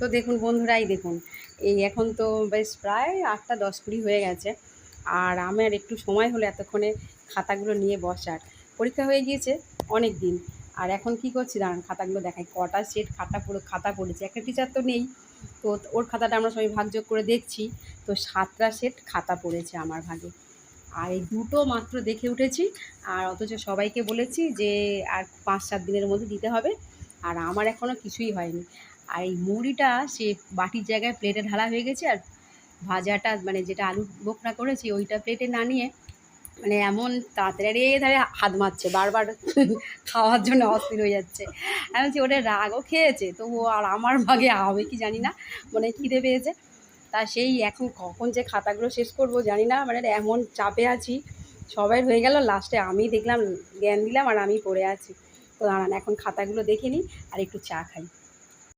তো দেখুন বন্ধুরাই, দেখুন, এই এখন তো বেশ প্রায় আটটা দশ কুড়ি হয়ে গেছে। আর আমার একটু সময় হলো এতক্ষণে খাতাগুলো নিয়ে বসার। পরীক্ষা হয়ে গিয়েছে অনেক দিন। আর এখন কি করছি দাঁড়ান, খাতাগুলো দেখাই। কটা সেট খাতা পুরো খাতা পড়েছে। একটা টিচার তো নেই। তো ওর খাতাটা আমরা সবাই ভাগযোগ করে দেখছি। তো সাতটা সেট খাতা পড়েছে আমার ভাগে। আর এই দুটো মাত্র দেখে উঠেছি। আর অথচ সবাইকে বলেছি যে আর পাঁচ সাত দিনের মধ্যে দিতে হবে। আর আমার এখনও কিছুই হয়নি। আর এই মুড়িটা সে বাটির জায়গায় প্লেটে ঢালা হয়ে গেছে আর ভাজাটা মানে যেটা আলু বোখরা করেছি ওইটা প্লেটে না নিয়ে মানে এমন তাড়াতাড়ি ধারে হাত মারছে, বারবার খাওয়ার জন্য অস্থির হয়ে যাচ্ছে। আমি বলছি, ওটা রাগও খেয়েছে? তো ও আর আমার ভাগে হবে কি জানি না মানে খিদে পেয়েছে। তা সেই এখন কখন যে খাতাগুলো শেষ করব জানি না মানে এমন চাপে আছি, সবাই হয়ে গেল লাস্টে আমি দেখলাম, জ্ঞান দিলাম আর আমি পড়ে আছি। তো দাঁড়ান, এখন খাতাগুলো দেখে নিই আর একটু চা খাই।